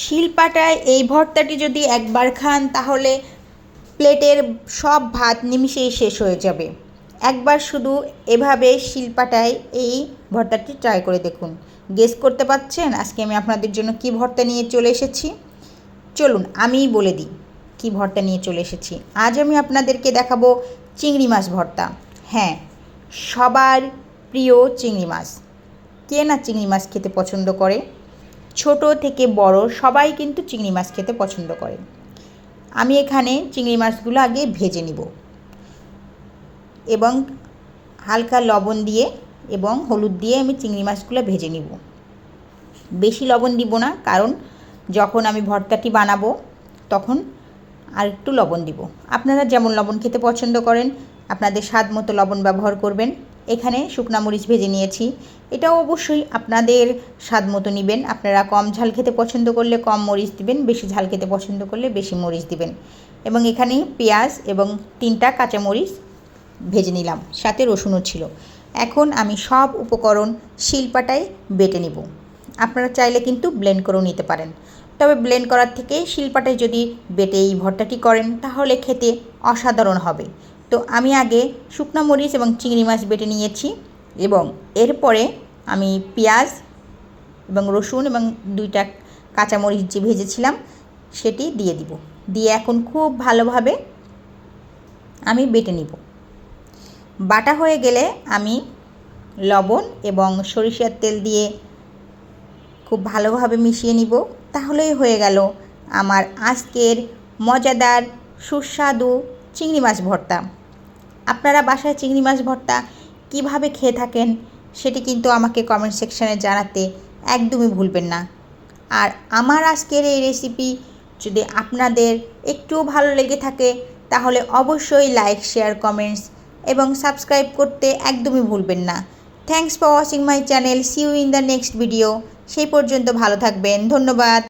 শিলপাটায় এই ভর্তাটি যদি একবার খান, তাহলে প্লেটের সব ভাত নিমিষেই শেষ হয়ে যাবে। একবার শুধু এভাবে শিলপাটায় এই ভর্তাটি ট্রাই করে দেখুন। গেস করতে পারছেন আজকে আমি আপনাদের জন্য কি ভর্তা নিয়ে চলে এসেছি? চলুন, আমিই বলে দিই কি ভর্তা নিয়ে চলে এসেছি। আজ আমি আপনাদেরকে দেখাবো চিংড়ি মাছ ভর্তা। হ্যাঁ সবার প্রিয় চিংড়ি মাছ। কে না চিংড়ি মাছ খেতে পছন্দ করে? ছোট থেকে বড় সবাই কিন্তু চিংড়ি মাছ খেতে পছন্দ করে। আমি এখানে চিংড়ি মাছগুলো আগে ভেজে নিব এবং হালকা লবণ দিয়ে এবং হলুদ দিয়ে আমি চিংড়ি মাছগুলো ভেজে নিব। বেশি লবণ দিব না, কারণ যখন আমি ভর্তাটি বানাবো তখন আর একটু লবণ দিব। আপনারা যেমন লবণ খেতে পছন্দ করেন, আপনাদের স্বাদ মতো লবণ ব্যবহার করবেন। এখানে শুকনা মরিচ ভেজে নিয়েছি। এটাও অবশ্যই আপনাদের স্বাদ মতো নেবেন। আপনারা কম ঝাল খেতে পছন্দ করলে কম মরিচ দিবেন, বেশি ঝাল খেতে পছন্দ করলে বেশি মরিচ দিবেন। এবং এখানে পেঁয়াজ এবং তিনটা কাঁচা মরিচ ভেজে নিলাম, সাথে রসুনও ছিল। এখন আমি সব উপকরণ শিলপাটায় বেটে নিব। আপনারা চাইলে কিন্তু ব্লেন্ড করেও নিতে পারেন। তবে ব্লেন্ড করার থেকে শিলপাটায় যদি বেটে এই ভর্তাটি করেন, তাহলে খেতে অসাধারণ হবে। তো আমি আগে শুকনো মরিচ এবং চিংড়ি মাছ বেটে নিয়েছি এবং এরপরে আমি পেঁয়াজ এবং রসুন এবং দুইটা কাঁচামরিচ যে ভেজেছিলাম সেটি দিয়ে দিব। দিয়ে এখন খুব ভালোভাবে আমি বেটে নিব। বাটা হয়ে গেলে আমি লবণ এবং সরিষার তেল দিয়ে খুব ভালোভাবে মিশিয়ে নিব। তাহলেই হয়ে গেল আমার আজকের মজাদার সুস্বাদু চিংড়ি মাছ ভর্তা। আপনারা বাসায় চিংড়ি মাছ ভর্তা কীভাবে খেয়ে থাকেন সেটি কিন্তু আমাকে কমেন্ট সেকশানে জানাতে একদমই ভুলবেন না। আর আমার আজকের এই রেসিপি যদি আপনাদের একটুও ভালো লেগে থাকে, তাহলে অবশ্যই লাইক শেয়ার কমেন্টস এবং সাবস্ক্রাইব করতে একদমই ভুলবেন না। Thanks for watching my channel see you in the next video সেই পর্যন্ত ভালো থাকবেন। ধন্যবাদ।